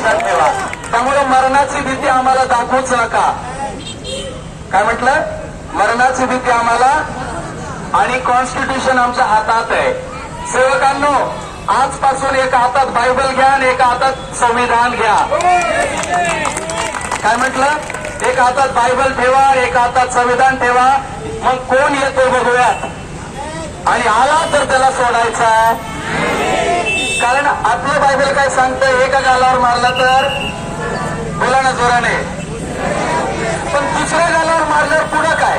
लक्षात ठेवा. त्यामुळे मरणाची भीती आम्हाला दाखवूच नका. काय म्हटलं? मरणाची भीती आम्हाला आणि कॉन्स्टिट्यूशन आमच्या हातात आहे. सेवकांनो आजपासून एका हातात बायबल घ्या आणि एका हातात संविधान घ्या. काय म्हटलं? एका हातात बायबल ठेवा एका हातात संविधान ठेवा. मग कोण येतो बघूयात? आणि आला तर त्याला सोडायचा. कारण आपलं बायबल काय सांगतं एका गालावर मारला तर बोला ना जोराने पण दुसऱ्या गालावर मारल्यावर पुढं काय?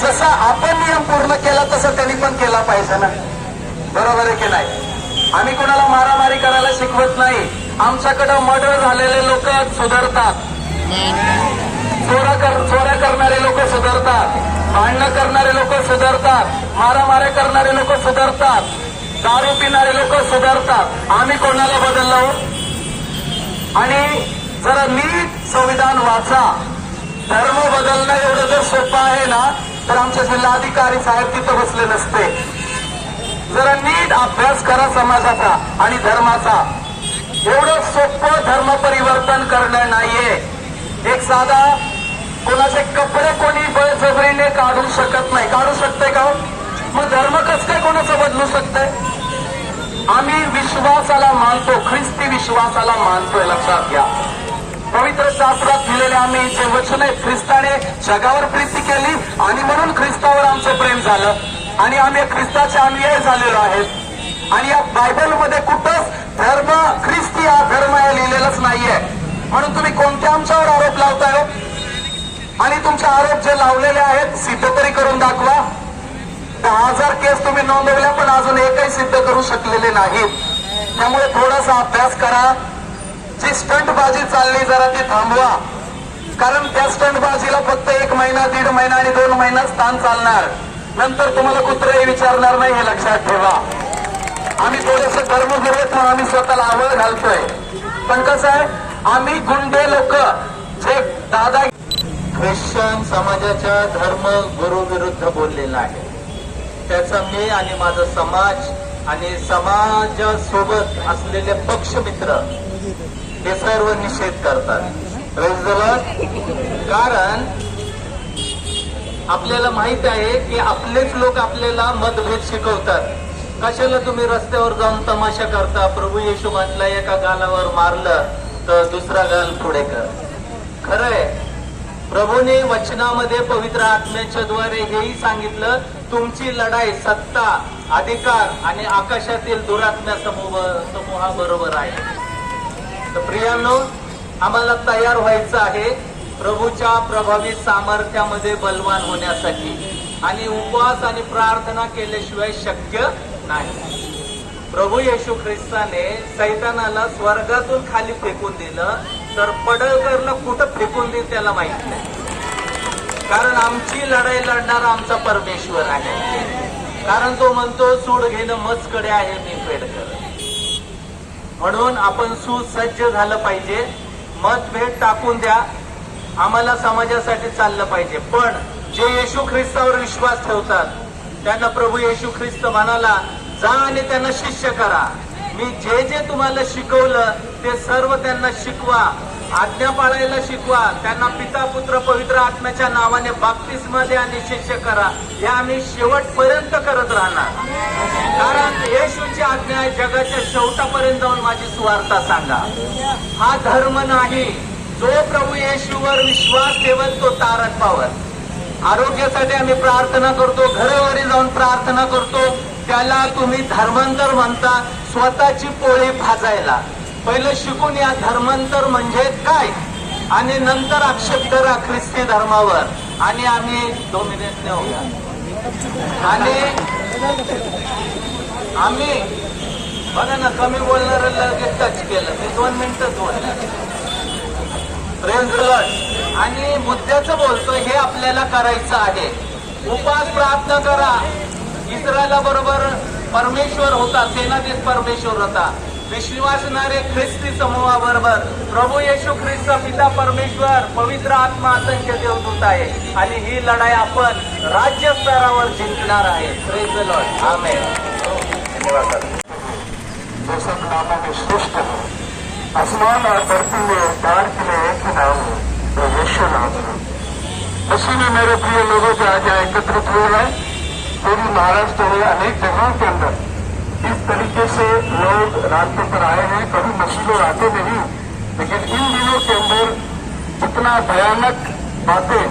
जसा आपण नियम पूर्ण केला तसं त्यांनी पण केला पाहिजे ना. बरोबर आहे की नाही? आम्ही कोणाला मारामारी करायला शिकवत नाही. आमच्याकडं मर्डर झालेले लोक सुधारतात चोरा कर चोऱ्या करणारे लोक सुधारतात भांडणं करणारे लोक सुधारतात मारामाऱ्या करणारे लोक सुधारतात दारू पिणारे लोक सुधारतात. आम्ही कोणाला बदललो? आणि जरा नीट संविधान वाचा. धर्म बदलणं एवढं जर सोपं आहे ना तर आमचे जिल्हाधिकारी साहेब तिथं बसले नसते. जरा नीट अभ्यास करा समाजाचा आणि धर्माचा. एवढं सोपं धर्म परिवर्तन करणं नाहीये. एक साधा कोणाचे कपडे कोणी बळ काढू शकत नाही काढू शकते का हो? मग धर्म कसं काय कोणाचं आम्ही विश्वासाला मानतो ख्रिस्ती विश्वासाला मानतोय लक्षात घ्या पवित्र शास्त्रात दिलेले आम्ही जे वचन आहे ख्रिस्ताने जगावर प्रीती केली आणि म्हणून ख्रिस्तावर आमचं प्रेम झालं. आणि आम्ही ख्रिस्ताचे अनुयायी झालेलो आहेत. आणि या बायबलमध्ये कुठंच धर्म ख्रिस्ती हा धर्म हे लिहिलेलंच नाहीये. म्हणून तुम्ही कोणत्या आमच्यावर आरोप लावताय हो? आणि तुमचे आरोप जे लावलेले आहेत सिद्ध तरी करून दाखवा. दहा केस तुम्ही नोंदवल्या पण अजून एकही सिद्ध करू शकलेले नाहीत. त्यामुळे थोडासा अभ्यास करा. जी स्टंटबाजी चालली जरा ती थांबवा. कारण त्या स्टंटबाजीला फक्त एक महिना दीड महिना आणि दोन महिना स्थान चालणार. नंतर तुम्हाला कुत्रही विचारणार नाही हे लक्षात ठेवा. आम्ही थोडस धर्मगुरुत म्हणून आम्ही स्वतःला आवड घालतोय. पण कसं आहे आम्ही गुंडे लोक. जे दादा ख्रिश्चन समाजाच्या धर्म गुरु विरुद्ध बोललेला आहे. त्याचा मी आणि माझा समाज आणि समाजासोबत असलेले पक्षमित्र हे सर्व निषेध करतात. कारण आपल्याला माहीत आहे की आपलेच लोक आपल्याला मतभेद शिकवतात. कशाला तुम्ही रस्त्यावर जाऊन तमाशा करता? प्रभू येशू म्हटला एका गालावर मारलं तर दुसरा गाल पुढे कर. खरंय. प्रभूने वचनामध्ये पवित्र आत्म्याच्या द्वारे हेही सांगितलं तुमची लढाई सत्ता अधिकार आणि आकाशातील दुरात्म्या समूह समूहाबरोबर आहे. तर प्रियांनो आम्हाला तयार व्हायचं आहे प्रभूच्या प्रभावी सामर्थ्यामध्ये बलवान होण्यासाठी आणि उपवास आणि प्रार्थना केल्याशिवाय शक्य नाही. प्रभू येशू ख्रिस्ताने सैतानाला स्वर्गातून खाली फेकून दिलं तर पडळकरला कुठं फेकून देईल त्याला माहीत नाही. कारण आमची लढाई लढणारा आमचा परमेश्वर आहे. कारण तो म्हणतो सूड घेणं मजकडे आहे मी पेडकर म्हणून आपण सुसज्ज झालं पाहिजे. मतभेद टाकून द्या. आम्हाला समाजासाठी चाललं पाहिजे. पण जे येशू ख्रिस्तावर विश्वास ठेवतात त्यांना प्रभू येशू ख्रिस्त म्हणाला जा आणि त्यांना शिष्य करा. मी जे जे तुम्हाला शिकवलं ते सर्व त्यांना शिकवा. आज्ञा पाळायला शिकवा. त्यांना पिता पुत्र पवित्र आत्म्याच्या नावाने बाप्तिस्मध्ये आणि शिष्य करा. हे आम्ही शेवटपर्यंत करत राहणार. कारण येशूची आज्ञा आहे जगाच्या शेवटापर्यंत जाऊन माझी सुवार्ता सांगा. हा धर्म नाही. जो प्रभू येशूवर विश्वास ठेवत तो तारक पावर आरोग्यासाठी आम्ही प्रार्थना करतो घरोघरी जाऊन प्रार्थना करतो. त्याला तुम्ही धर्मांतर म्हणता स्वतःची पोळी भाजायला. पहिलं शिकून या धर्मांतर म्हणजे काय? आणि नंतर आक्षेप करा ख्रिस्ती धर्मावर. आणि आम्ही दोन मिनिट नेऊया आणि आम्ही बघा ना कमी बोलणार लगेच टच केलं. मी दोन मिनिटच बोलणार. आणि मुद्द्याचं बोलतो हे आपल्याला करायचं आहे. उपास प्रार्थना करा. इस्रायला बरोबर परमेश्वर होता सेनाधीश परमेश्वर होता. विश्वास ख्रिस्ती समूहाबरोबर प्रभू येशू ख्रिस्त पिता परमेश्वर पवित्र आत्मा असंख्य देवदूत आहे. आणि ही लढाई आपण राज्य स्तरावर जिंकणार आहे. Praise नामों में श्रेष्ठ है आसमान और धरती में बाढ़ के लिए एक ही नाम है वो यीशु नाम है. उसी में मेरे प्रिय लोगों के आज एकत्रित हुए हैं. पूरी महाराष्ट्र में अनेक जगहों के अंदर इस तरीके से लोग रास्ते पर आए हैं कभी मसीह लोग आते नहीं लेकिन इन दिनों के अंदर इतना भयानक बातें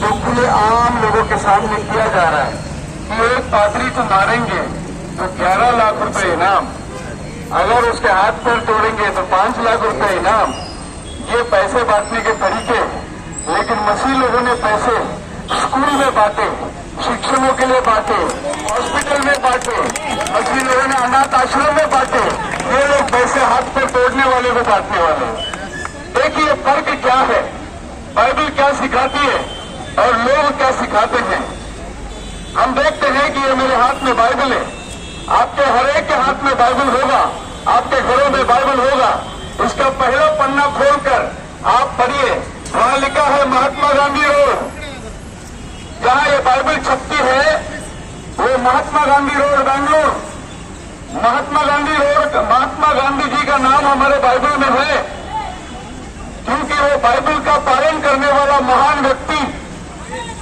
जो खुले आम लोगों के सामने किया जा रहा है कि एक पादरी को मारेंगे तो 11 लाख रुपए इनाम अगर उसके हाथ पैर तोड़ेंगे तो पांच लाख रुपए इनाम ये पैसे बांटने के तरीके लेकिन मसीह लोगों ने पैसे स्कूल में बांटे शिक्षकों के लिए बांटे हॉस्पिटल में बांटे मसीह लोगों ने अनाथ आश्रम में बांटे ये लोग पैसे हाथ पैर तोड़ने वाले को बांटने वाले देखिए फर्क क्या है बाइबल क्या सिखाती है और लोग क्या सिखाते हैं हम देखते हैं कि ये मेरे हाथ में बाइबल है आपके हर एक के हाथ में बाइबल होगा आपके घरों में बाइबल होगा इसका पहला पन्ना खोलकर आप पढ़िए वहां लिखा है महात्मा गांधी रोड जहां ये बाइबल छपती है वो महात्मा गांधी रोड बैंगलोर महात्मा गांधी रोड महात्मा गांधी जी का नाम हमारे बाइबल में है क्योंकि वो बाइबल का पालन करने वाला महान व्यक्ति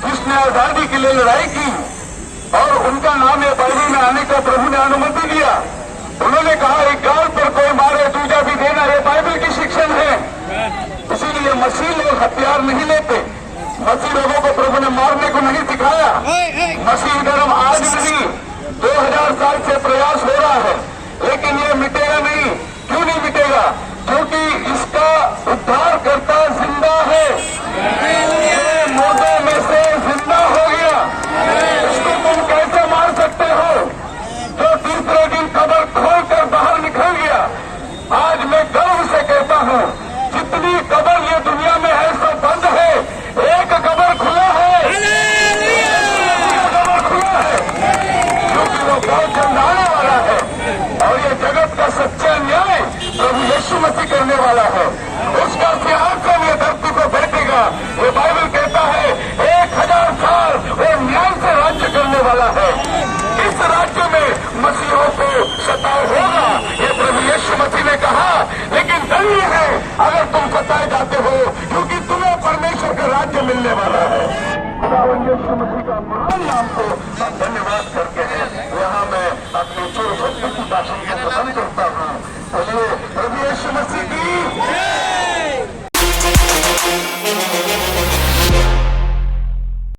जिसने आजादी के लिए लड़ाई की और उनका नाम ये बाइबल में आने का प्रभु ने अनुमति दिया उन्होंने कहा एक गाल पर कोई मारे दूजा भी देना ये बाइबल की शिक्षण है इसीलिए मसीह लोग हथियार नहीं लेते मसीह लोगों को प्रभु ने मारने को नहीं सिखाया मसीह धर्म आज नहीं दो हजार साल से प्रयास हो रहा है लेकिन ये मिटेगा नहीं क्यों नहीं मिटेगा क्योंकि इसका उद्धार करता जिंदा है ये मुर्दों में से जिंदा हो गया इसको तुम कैसे मार सकते हो जो तीसरे दिन कबर खोलकर बाहर निकल गया आज मैं गर्व से कहता हूँ जितनी कबर ये दुनिया में है सब बंद है एक कबर खुला है एक कबर खुला है क्योंकि वो बहुत जल्द आने वाला है और ये जगत का सच्चा न्याय प्रभु यीशु मसीह करने वाला है उसका सिंहासन ये धरती पर ये बाइबल कहता है एक हजार साल वो न्याय से राज्य करने वाला है। इस राज्य में मसीहों को सताव होगा ये प्रभु यीशु मसीह ने कहा लेकिन धन्य है अगर तुम सताए जाते हो